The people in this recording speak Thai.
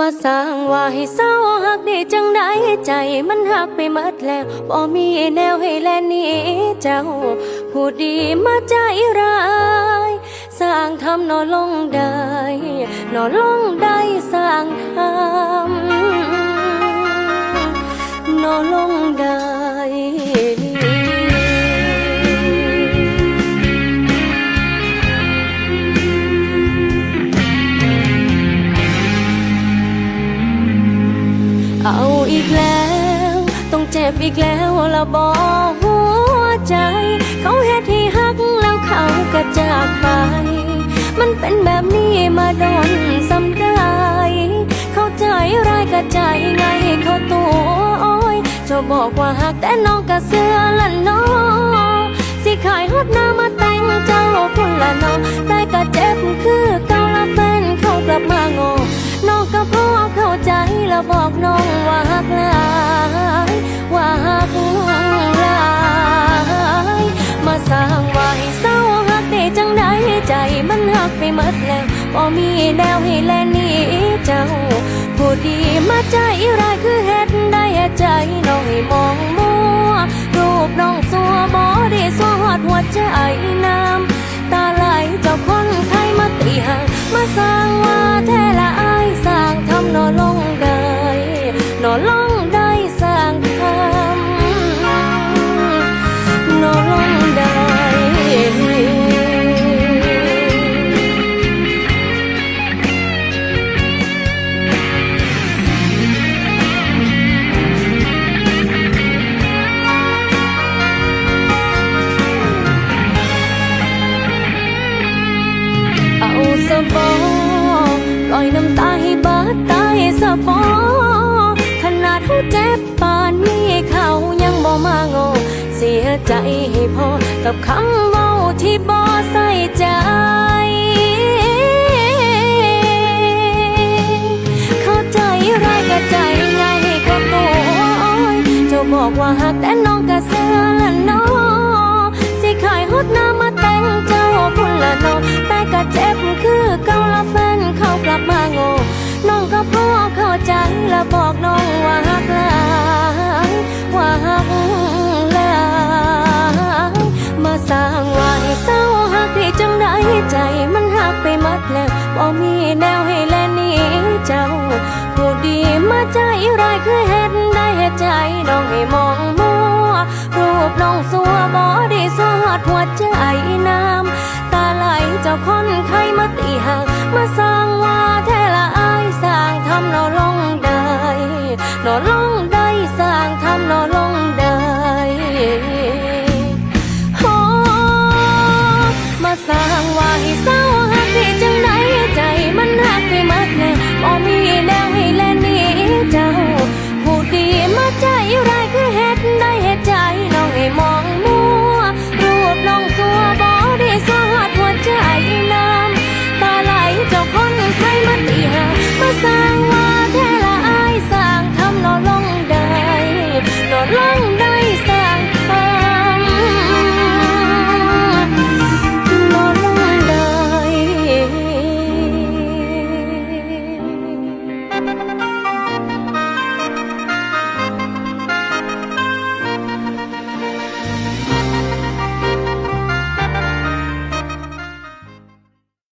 มาสร้างว่าให้เศร้าหักได้จังได้ใจมันหักไปหมดแล้วบ่มีแนวให้แลนี่เจ้า ผู้ดีมาใจร้าย สร้างทำนอนลงได้นอนลงได้สร้าง เอาอีกแล้ว ต้องเจ็บอีกแล้วละบอกหัวใจ เขาเฮ็ดให้ฮักแล้วเขาก็จากไป มันเป็นแบบนี้มาโดนซ้ำได้ เข้าใจร้ายกับใจไงเขาตัวอ้อยจะบอกว่าหักแต่น้องก็เสือละน้อง เมดแล้วบ่มีแนวให้แลหนี่เจ้า ผู้ดีมาใจร้ายคือเฮ็ดได้ใจน้องให้มองมัวรูปน้องสัวบ่ได้สัวหอดหัวใจน้ำตาไหลเจ้าคนไข้มาตีห่างมาสร้างว่าแท้ะบอปล่อยน้ำตาให้บาดตายสะบอขนาดเขาเจ็บปานนี้เขายังบ่มาโงอเสียใจให้พอกับคำเมาที่บ่ใส่ใจเขาใจร้ายกับใจง่ายให้คนตัวอ้อยจ้าบอกว่าหักแต่น้องก็เสือละน้อสิขายฮดหน้ามาแต่งเจ้าพุ่นละน้องแต่ก็เจ็บคือ มีแนวให้แลหนี่เจ้าผู้ดีมาใจร้ายคือ